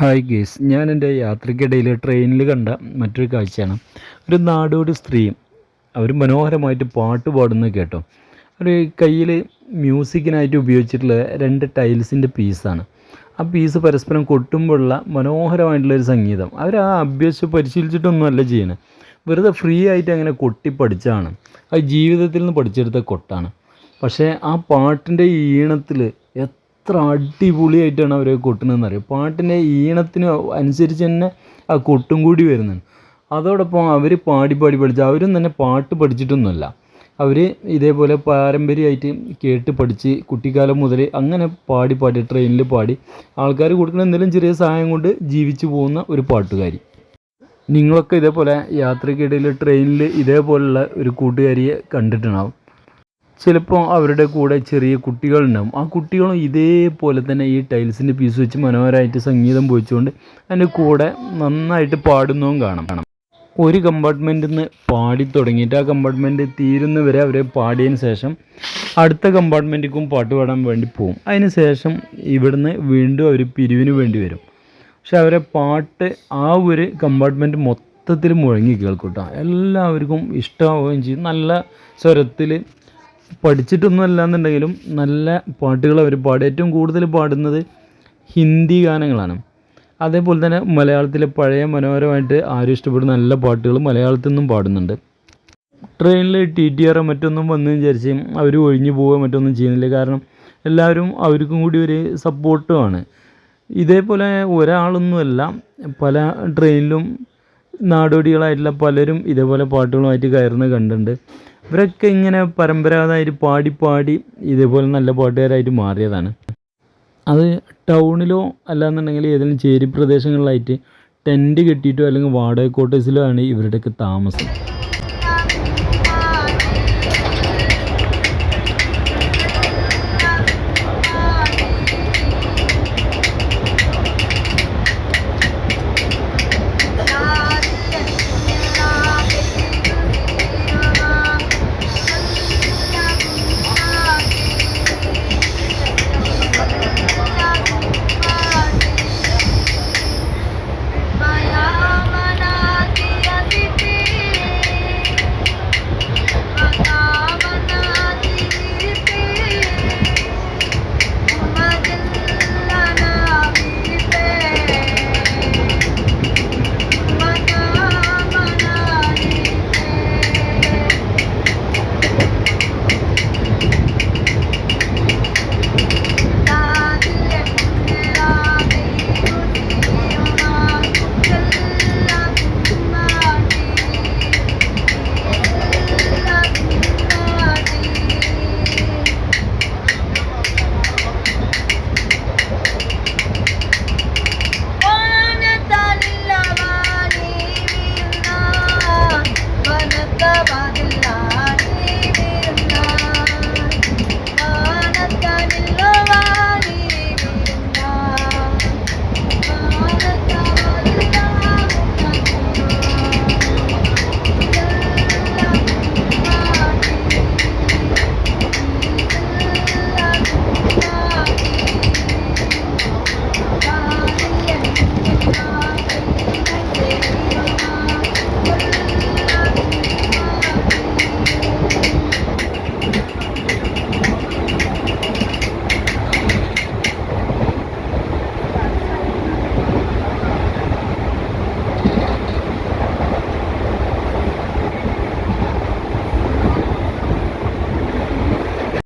Hi guys ഞാൻ എന്റെ യാത്രയ്ക്കിടയിൽ ട്രെയിനിൽ കണ്ട മറ്റൊരു കാഴ്ചയാണ്. ഒരു നാടോടി സ്ത്രീയും അവർ മനോഹരമായിട്ട് പാട്ട് പാടുന്ന കേട്ടോ. ഒരു കയ്യിൽ മ്യൂസിക്കിനായിട്ട് ഉപയോഗിച്ചിട്ടുള്ള രണ്ട് ടൈൽസിന്റെ പീസാണ്. ആ പീസ് പരസ്പരം കൊട്ടുമ്പോഴുള്ള മനോഹരമായിട്ടുള്ളൊരു സംഗീതം. അവർ ആ അഭ്യസിച്ച് പരിശീലിച്ചിട്ടൊന്നുമല്ല ചെയ്യണത് വെറുതെ ഫ്രീ ആയിട്ട് അങ്ങനെ കൊട്ടി പഠിച്ചാണ് അത് ജീവിതത്തിൽ നിന്ന് പഠിച്ചെടുത്ത കൊട്ടാണ്. പക്ഷേ ആ പാട്ടിന്റെ ഈണത്തിൽ എത്ര അടിപൊളിയായിട്ടാണ് അവർ കൊട്ടുന്നതെന്ന് അറിയാം പാട്ടിന്റെ ഈണത്തിന് അനുസരിച്ച് തന്നെ ആ കൊട്ടും കൂടി വരുന്നുണ്ട്. അതോടൊപ്പം അവർ പാടി പാടി പഠിച്ച അവരും തന്നെ പാട്ട് പഠിച്ചിട്ടൊന്നുമല്ല. അവർ ഇതേപോലെ പാരമ്പര്യമായിട്ട് കേട്ട് പഠിച്ച് കുട്ടിക്കാലം മുതൽ അങ്ങനെ പാടി പാടി ട്രെയിനിൽ പാടി ആൾക്കാർ കൊടുക്കുന്ന എന്തെങ്കിലും ചെറിയ സഹായം കൊണ്ട് ജീവിച്ചു പോകുന്ന ഒരു പാട്ടുകാരി. നിങ്ങളൊക്കെ ഇതേപോലെ യാത്രയ്ക്കിടയിൽ ട്രെയിനിൽ ഇതേപോലുള്ള ഒരു കൂട്ടുകാരിയെ കണ്ടിട്ടുണ്ടാവും. ചിലപ്പോൾ അവരുടെ കൂടെ ചെറിയ കുട്ടികളുണ്ടാവും. ആ കുട്ടികളും ഇതേപോലെ തന്നെ ഈ ടൈൽസിന്റെ പീസ് വെച്ച് മനോഹരമായിട്ട് സംഗീതം പോയിച്ചുകൊണ്ട് അതിന്റെ കൂടെ നന്നായിട്ട് പാടുന്നതും കാണാം. ഒരു കമ്പാർട്ട്മെന്റിൽ നിന്ന് പാടി തുടങ്ങിയിട്ട് ആ കമ്പാർട്ട്മെന്റ് തീരുന്നവരെ അവരെ പാടിയതിന് ശേഷം അടുത്ത കമ്പാർട്ട്മെന്റിക്കും പാട്ട് പാടാൻ വേണ്ടി പോകും അതിന് ശേഷം ഇവിടുന്ന് വീണ്ടും അവർ പിരിവിന് വേണ്ടി വരും. പക്ഷെ അവരെ പാട്ട് ആ ഒരു കമ്പാർട്ട്മെന്റ് മൊത്തത്തിൽ മുഴങ്ങി കേൾക്കും കേട്ടോ എല്ലാവർക്കും ഇഷ്ടമാവുകയും ചെയ്യും. നല്ല സ്വരത്തിൽ പഠിച്ചിട്ടൊന്നും അല്ലാന്നുണ്ടെങ്കിലും നല്ല പാട്ടുകൾ അവർ പാടും. ഏറ്റവും കൂടുതൽ പാടുന്നത് ഹിന്ദി ഗാനങ്ങളാണ്. അതേപോലെ തന്നെ മലയാളത്തിലെ പഴയ മനോഹരമായിട്ട് ആരും ഇഷ്ടപ്പെടുന്ന നല്ല പാട്ടുകൾ മലയാളത്തിൽ നിന്നും പാടുന്നുണ്ട്. ട്രെയിനിൽ ടി ടി ആറോ മറ്റൊന്നും വന്നു വിചാരിച്ച് അവർ ഒഴിഞ്ഞു പോവുക മറ്റൊന്നും ചെയ്യുന്നില്ല. കാരണം എല്ലാവരും അവർക്കും കൂടി ഒരു സപ്പോർട്ടുമാണ്. ഇതേപോലെ ഒരാളൊന്നുമല്ല പല ട്രെയിനിലും നാടോടികളായിട്ടുള്ള പലരും ഇതേപോലെ പാട്ടുകളുമായിട്ട് കയറുന്നത് കണ്ടിട്ടുണ്ട്. ഇവരൊക്കെ ഇങ്ങനെ പരമ്പരാഗതമായിട്ട് പാടി പാടി ഇതേപോലെ നല്ല പാട്ടുകാരായിട്ട് മാറിയതാണ്. അത് ടൗണിലോ അല്ലാന്നുണ്ടെങ്കിൽ ഏതെങ്കിലും ചേരി പ്രദേശങ്ങളിലായിട്ട് ടെന്റ് കെട്ടിയിട്ടോ അല്ലെങ്കിൽ വാടക ക്വാർട്ടേഴ്സിലോ ആണ് ഇവരുടെയൊക്കെ താമസം.